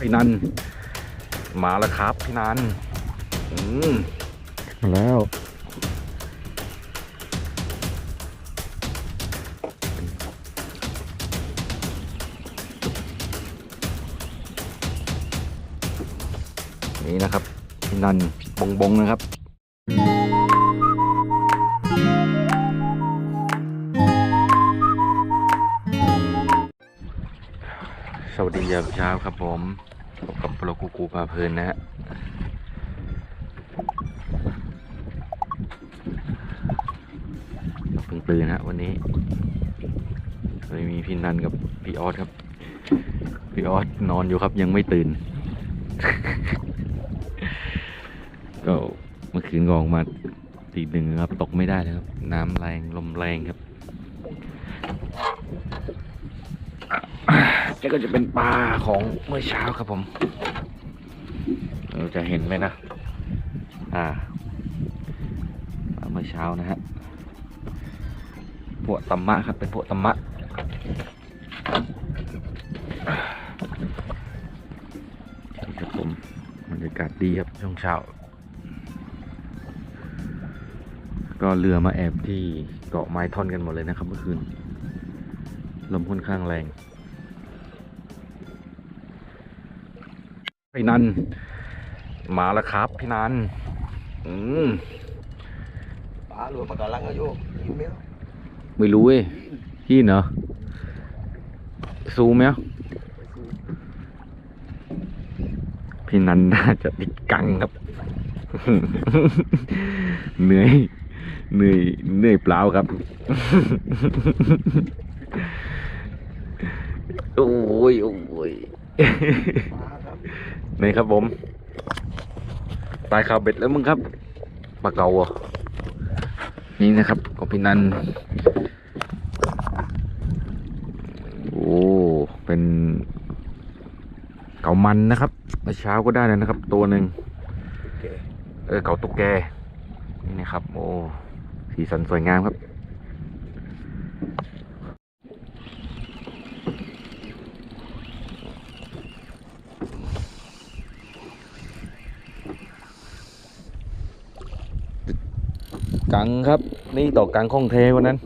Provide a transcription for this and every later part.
พี่นัน มาแล้วครับพี่นันอืมมาแล้วนี่นะครับพี่นันบงบงนะครับ สวัสดียามเช้าครับผมพบกับโปรกูกูพาเพลินนะฮะเพิ่งตื่นฮะวันนี้เลยมีพี่นันกับพี่ออสครับ พี่ออสนอนอยู่ครับยังไม่ตื่น ก็เมื่อคืนกออกมาตีหนึ่งครับ ตกไม่ได้เลยครับ น้ำแรงลมแรงครับ นี่ก็จะเป็นปลาของเมื่อเช้าครับผมเราจะเห็นไหมนะ อ่าปลาเมื่อเช้านะฮะพวกตำมะครับ เป็นพวกตำมะครับผมบรรยากาศดีครับช่วงเช้า ก็เรือมาแอบที่เกาะไม้ท่อนกันหมดเลยนะครับเมื่อคืน ลมค่อนข้างแรง พี่นันมาแล้วครับพี่นันอืมปลาหลวงปากกาลังอายุกินไหมไม่รู้เว้ยพี่เนาะซูมไหมอะพี่นันน่าจะติดกังครับ เหนื่อย เหนื่อย เหนื่อยเปล่าครับ โอ้ย โอ้ยปลาครับ นี่ครับผมตายข่าวเบ็ดแล้วมึงครับปลาเก่าเหรอะนี่นะครับของพี่นันโอ้เป็นเก่ามันนะครับเมื่อเช้าก็ได้แล้วนะครับ ตัวหนึ่งโอเคเออเก่าตุ๊กแกนี่นะครับ โอ้สีสันสวยงามครับ กังครับ นี่ต่อกังข้องเทวันนั้น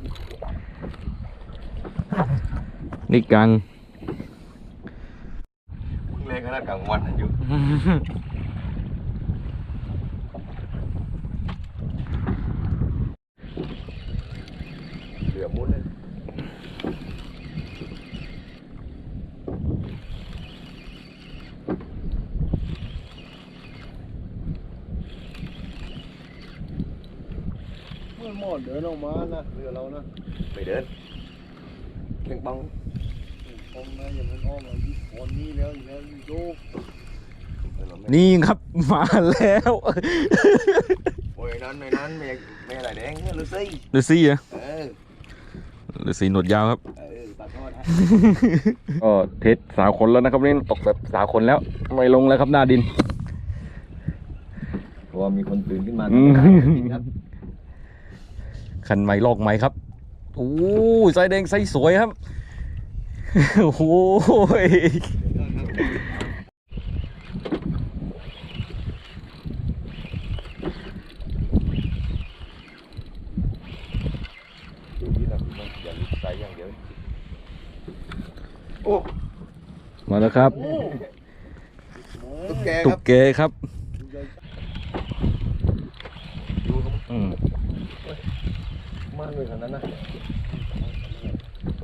นี่กัง แรงขนาดกลางวันอายุเหลือมุ้นเลยเมื่อ หมอดเดินออกมานะเรือเรานะไม่เดินเพ่งปังผมนะอย่างนั้นอ้อมมายี่คนนี้แล้วอย่างนั้นโยกนี่ครับมาแล้วโอ้ยนั้นไม่นั้นไม่ไม่อะไรแดงเนี่ยลูซี่ลูซี่อะเออลูซี่หนวดยาวครับเออปลาทอดฮะก็เทสสาวคนแล้วนะครับนี่ตกแบบสาวคนแล้วไม่ลงแล้วครับหน้าดินเพราะว่ามีคนตื่นขึ้นมาอืมจริงครับ คันไม้ลอกไม้ครับโอ้ไส้แดงไส้สวยครับโอ้โหยดูที่เราคือมันอย่าลืมใส่อย่างเดียวโอ้มาแล้วครับ ตุ๊กแกคตุรักบ เกครับ ดูครับ อืม มากเลยขนาดนั้นนะ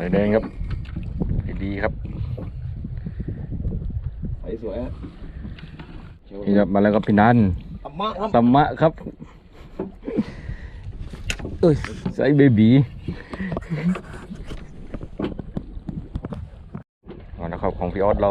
สายแดงครับสาดีครับใสาสวยนี่ครับมาแล้วครับพี่นันตัมมะครับตัมมะครับเอ้ยใสาเบบีมาแล้วครับของพี่ออสเรา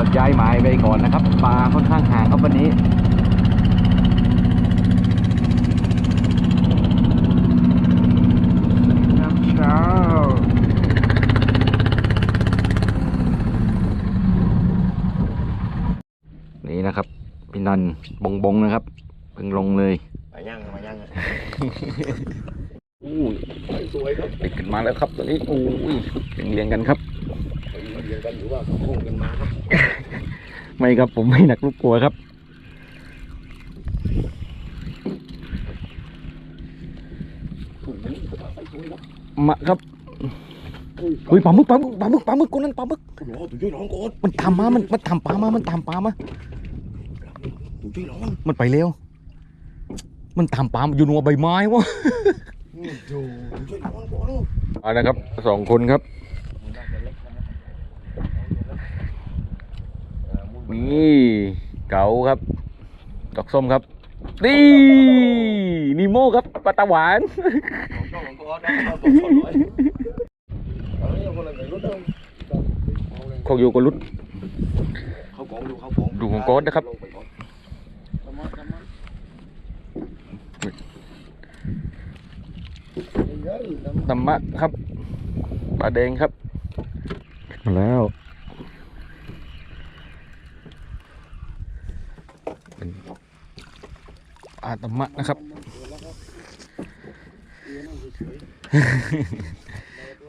ย้ายหมายไปก่อนนะครับปลาค่อนข้างห่างครับวันนี้น้ำเช้านี่นะครับ พี่นันบงบงนะครับ เพิ่งลงเลยมาย่างมาย่างอู้ยสวยครับติดกันมาแล้วครับตอนนี้อู้ยเรียงเรียงๆกันครับเรียนกันหรือว่าเขาคงกันมาครับ ไม่ครับ ผมไม่หนักลูกกลัวครับถูกนี้ก็มาใส่สวยครับ มาครับเฮ้ยปลาหมึกปลาหมึกปลาหมึกปลาหมึกคนนั้นปลาหมึกคุณหมอถูกช่วยน้องก่อนมันทำมามันมันทำปลามามันทำปลามาถูกช่วยน้องมันไปเร็ว มันทำปลาอยู่นัวใบไม้วะถูกช่วยน้องก่อนเอาละครับสองคนครับ นี่เก๋าครับดอกส้มครับนี่นีโมครับปลาตาหวานของก่อนนะเขาอยู่กับรุดเขากองดูขากองดูของก๊อตนะครับลงไปก่อนทำมมะๆทำธรรมะครับปลาแดงครับมาแล้ว เป็นปลาธรรมะนะครับ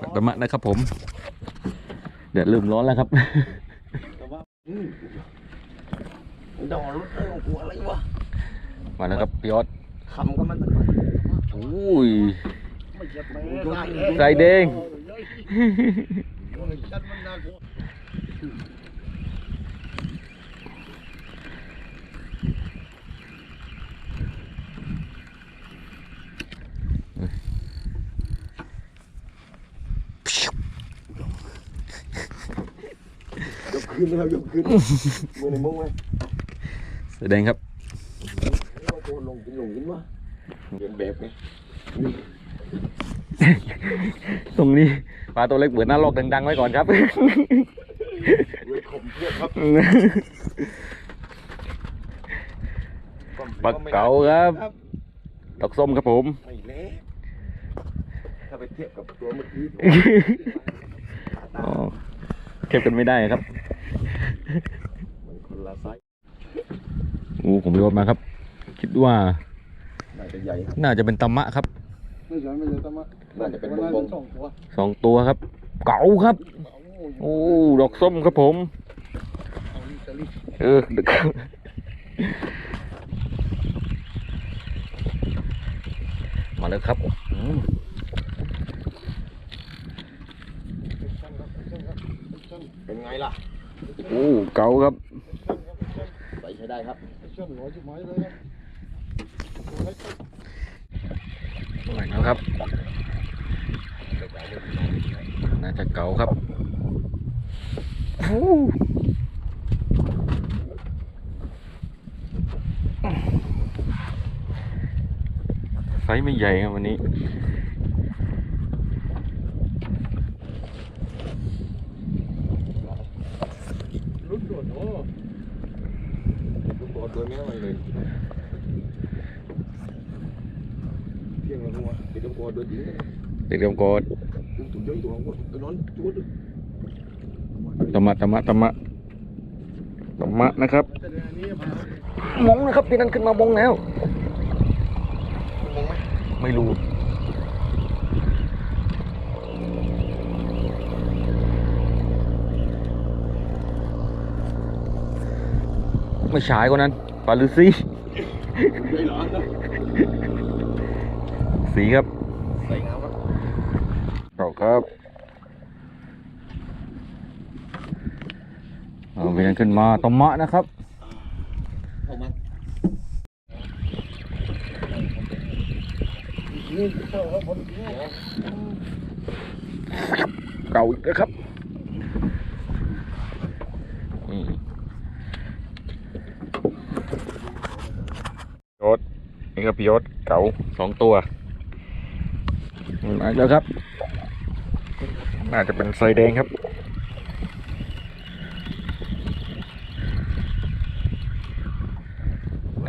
ปลาธรรมะนะครับผมเดี๋ยวลืมร้อนแล้วครับอืมดอกรถเอ้ยกลัวอะไรวะมาแล้วครับพี่ออสคำก็มันตะอุ้ยไม่เจ็บแม่ใส่แดง จัดมันน่ากลัว ยก ขึ้นนะครับยกขึ้นมือในมุ้งไหมแสดงครับเอาตัวลงกินลงกินวะเรียนแบบไงตรงนี้ปลาตัวเล็กเปิดหน้าลอกดังๆไว้ก่อนครับเว้ยขมเพื่อนครับปลาเก๋าครับดอกส้มครับผมไม่เละถ้าไปเทียบกับตัวเมื่อกี้อ๋อเทียบกันไม่ได้ครับ มันคนละไซส์ โอ้ผมโยนมาครับ คิดว่าน่าจะใหญ่ครับน่าจะเป็นตำมะครับไม่ใช่ไม่ใช่ตะมะน่าจะเป็นบงบงสองตัวสองตัวครับ เก๋าครับ โอ้ดอกส้มครับผม เอาลิตรลิเออเดี๋ยวก่อนมาแล้วครับอืมเป็นไงล่ะ โอ้ เก๋าครับใส่ใช้ได้ครับ มาแล้วครับ น่าจะเก๋าครับไซส์ไม่ใหญ่ครับวันนี้ รุ่นโดดโอ้รุ่นโดดโดยไม่ต้องอะไรเลยเที่ยงแล้วหัวเด็กต้องกอดโดยจริง เด็กเรียมกอดถึงถูกย่อยตัวของตัวนอนจุดตะมะตะมะตะมะธรรมะนะครับมงนะครับพี่นันขึ้นมามงแล้วไม่รู้ไม่ฉายกว่านั้นปลาลูซี่ไม่หรอสีครับใส่งามครับ ต่อครับเอาพี่นันขึ้นมาตมะนะครับเอามานี่เจ้าครับผมนี่เก่าอีกแล้วครับนี่ยศนี่ครับพี่ยศเก่าสองตัวมาอีกแล้วครับ น่าจะเป็นไซแดงครับ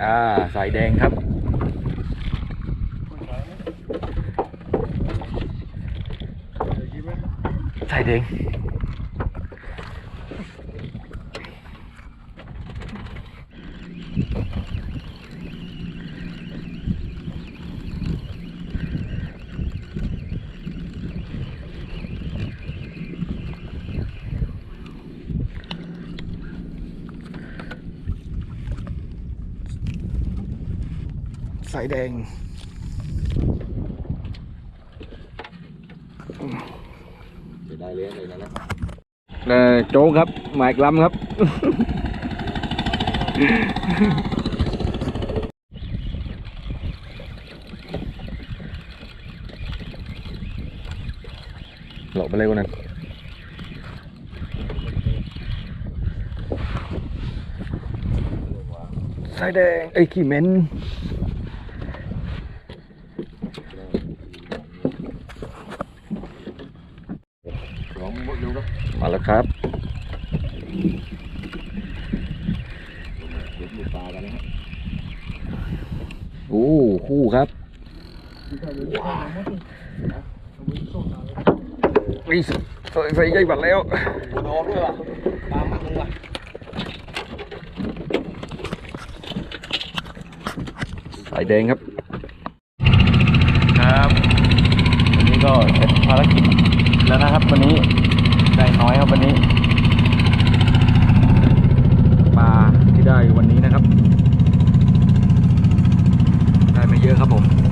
อ่าสายแดงครับ สายแดงายแดง จะได้เลยเลยนะเอ่อโจ๊กครับหมายกลำครับ หลบไปเลยคนนั้นสายแดงไอ้ยขี้เหม็น ลองหมดเร็วครับ มาแล้ว ครับเดี๋ยวดูปลากันนะครับ โอ้คู่ครับนี่ใส่ใส่ใหญ่บัดแล้วปูนอด้วยว่ะปลาหมักนึงว่ะสายแดงครับ ครับ วันนี้ก็เสร็จภารกิจแล้วนะครับวันนี้ ได้น้อยครับวันนี้ปลาที่ได้วันนี้นะครับ ได้ไม่เยอะครับผม